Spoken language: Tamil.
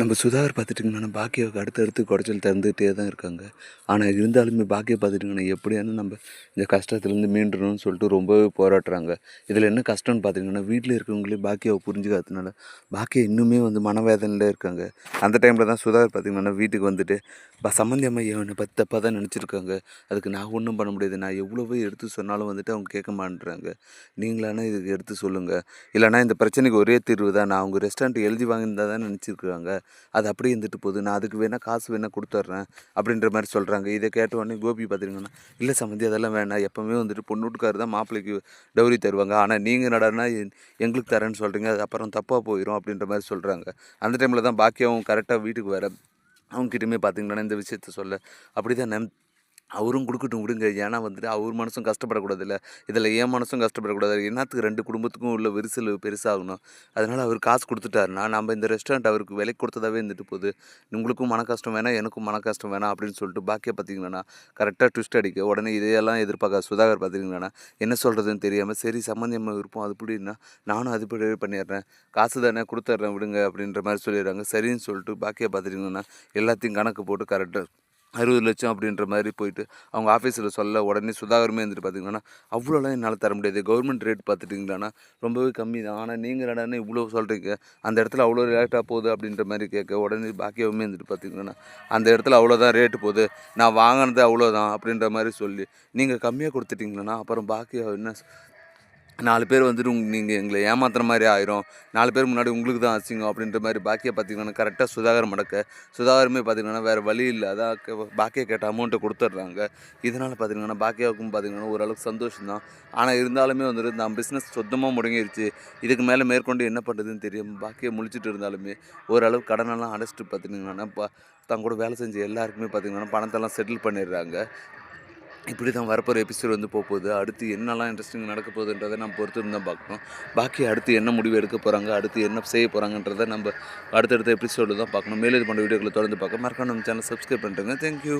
நம்ம சுதாகர் பார்த்துட்டிங்கன்னா பாக்கியாவுக்கு அடுத்தடுத்து குடைச்சல் தந்துகிட்டே தான் இருக்காங்க. ஆனால் இருந்தாலுமே பாக்கியை பார்த்துட்டிங்கன்னா எப்படியான நம்ம இந்த கஷ்டத்துலேருந்து மீண்டுணும்னு சொல்லிட்டு ரொம்பவே போராடுறாங்க இதில் என்ன கஷ்டம்னு பார்த்தீங்கன்னா வீட்டில் இருக்கிறவங்களே பாக்கியாவை புரிஞ்சுக்காததுனால பாக்கியா இன்னுமே வந்து மனவேதனையில் இருக்காங்க. அந்த டைமில் தான் சுதாகர் பார்த்திங்கன்னா வீட்டுக்கு வந்துட்டு ப சம்மந்தி அம்மா என்னை பற்றி தப்பாக தான் நினச்சிருக்காங்க. அதுக்கு நான் ஒன்றும் பண்ண முடியாது. நான் எவ்வளோவே எடுத்து சொன்னாலும் வந்துட்டு அவங்க கேட்க மாட்டேறாங்க நீங்களானா இதுக்கு எடுத்து சொல்லுங்கள் இல்லைனா இந்த பிரச்சனைக்கு ஒரே தீர்வு தான். நான் அவங்க ரெஸ்டாரண்ட் எழுதி வாங்கியிருந்தா தான் நினச்சிருக்காங்க. அது அப்படியே இருந்துட்டு போகுது. நான் அதுக்கு வேணால் காசு வேணால் கொடுத்துட்றேன் அப்படின்ற மாதிரி சொல்கிறாங்க இதை கேட்ட உடனே கோபி பார்த்துருங்கன்னா இல்லை சம்மந்தி அதெல்லாம் வேணாம். எப்போவுமே வந்துட்டு பொண்ணு வீட்டுக்காரர் தான் மாப்பிள்ளைக்கு டவுரி தருவாங்க. ஆனால் நீங்கள் நடனா எங்களுக்கு தரேன்னு சொல்கிறீங்க அது அப்புறம் தப்பாக போயிடும் அப்படின்ற மாதிரி சொல்கிறாங்க அந்த டைமில் தான் பாக்கியாவும் கரெக்டாக வீட்டுக்கு வர அவங்ககிட்டயுமே பார்த்தீங்கன்னா இந்த விஷயத்த சொல்ல. அப்படி தான் நம் அவரும் கொடுக்கட்டும் விடுங்க. ஏன்னா வந்துட்டு அவர் மனசும் கஷ்டப்படக்கூடாதுல்ல. இதில் என் மனசும் கஷ்டப்படக்கூடாது. என்னத்துக்கு ரெண்டு குடும்பத்துக்கும் உள்ள விரிசல் பெருசாகணும்? அதனால் அவர் காசு கொடுத்துட்டாருன்னா நம்ம இந்த ரெஸ்டாரண்ட் அவருக்கு விலை கொடுத்ததாவே இருந்துட்டு போகுது. உங்களுக்கும் மன கஷ்டம் வேணாம் எனக்கும் மன கஷ்டம் வேணாம் அப்படின்னு சொல்லிட்டு பாக்கியை பார்த்தீங்கன்னா கரெக்டாக ட்விஸ்ட் அடிக்க உடனே இதையெல்லாம் எதிர்பார்க்க சுதாகர் பார்த்தீங்கன்னா என்ன சொல்கிறதுன்னு தெரியாமல் சரி சம்மந்தம் இருப்போம் அது இப்படின்னா நானும் அது இப்படி பண்ணிடுறேன். காசு தானே கொடுத்துட்றேன் விடுங்க அப்படின்ற மாதிரி சொல்லிடுறாங்க. சரின்னு சொல்லிட்டு பாக்கியை பார்த்துட்டிங்கன்னா எல்லாத்தையும் கணக்கு போட்டு கரெக்டாக அறுபது லட்சம் அப்படின்ற மாதிரி போயிட்டு அவங்க ஆஃபீஸில் சொல்ல உடனே சுதாகரமே வந்துட்டு பார்த்தீங்கன்னா அவ்வளோலாம் என்னால் தர முடியாது. கவர்மெண்ட் ரேட் பார்த்துட்டிங்களான்னா ரொம்பவே கம்மி தான். ஆனால் நீங்கள் என்னடான்னு இவ்வளோ சொல்கிறீங்க அந்த இடத்துல அவ்வளோ ரேட்டாக போகுது அப்படின்ற மாதிரி கேட்க உடனே பாக்கியவுமே வந்துட்டு பார்த்தீங்கன்னா அந்த இடத்துல அவ்வளோதான் ரேட்டு போகுது. நான் வாங்கினது அவ்வளோதான் அப்படின்ற மாதிரி சொல்லி நீங்கள் கம்மியாக கொடுத்துட்டீங்களா அப்புறம் பாக்கியா என்ன நாலு பேர் வந்துட்டு உங் நீங்கள் எங்களை ஏமாத்துற மாதிரி ஆயிரும். நாலு பேர் முன்னாடி உங்களுக்கு தான் அசிங்கம் அப்படின்ற மாதிரி பாக்கியை பார்த்தீங்கன்னா கரெக்டாக சுதாகர் மடக்க. சுதாகரமே பார்த்தீங்கன்னா வேறு வழி இல்லை. அதான் பாக்கியை கேட்ட அமௌண்ட்டை கொடுத்துட்றாங்க. இதனால் பார்த்தீங்கன்னா பாக்கியாவுக்கும் பார்த்தீங்கன்னா ஓரளவுக்கு சந்தோஷம் தான் ஆனால் இருந்தாலுமே வந்துட்டு நான் பிஸ்னஸ் சொந்தமாக முடங்கிருச்சு. இதுக்கு மேலே மேற்கொண்டு என்ன பண்ணுறதுன்னு தெரியும் பாக்கியை முழிச்சிட்டு இருந்தாலுமே ஓரளவு கடனெல்லாம் அடைச்சிட்டு பார்த்தீங்கன்னா இப்போ தான் கூட வேலை செஞ்ச எல்லாருக்குமே பார்த்தீங்கன்னா பணத்தெல்லாம் செட்டில் பண்ணிடுறாங்க. இப்படி தான் வரப்போகிற எபிசோட் வந்து போகுது அடுத்து என்னெல்லாம் இன்ட்ரெஸ்டிங் நடக்க போகுதுன்றதை நம்ம பொறுத்து தான் பார்க்கணும். பாக்கி அடுத்து என்ன முடிவு எடுக்க போகிறாங்க அடுத்து என்ன செய்ய போகிறாங்கன்றதை நம்ம அடுத்தடுத்த எபிசோடு தான் பார்க்கணும். மேலே இது பண்ண வீடியோக்களை தொடர்ந்து பார்க்க மறக்காம நம்ம சேனல் சப்ஸ்கிரைப் பண்ணுறேங்க தேங்க்யூ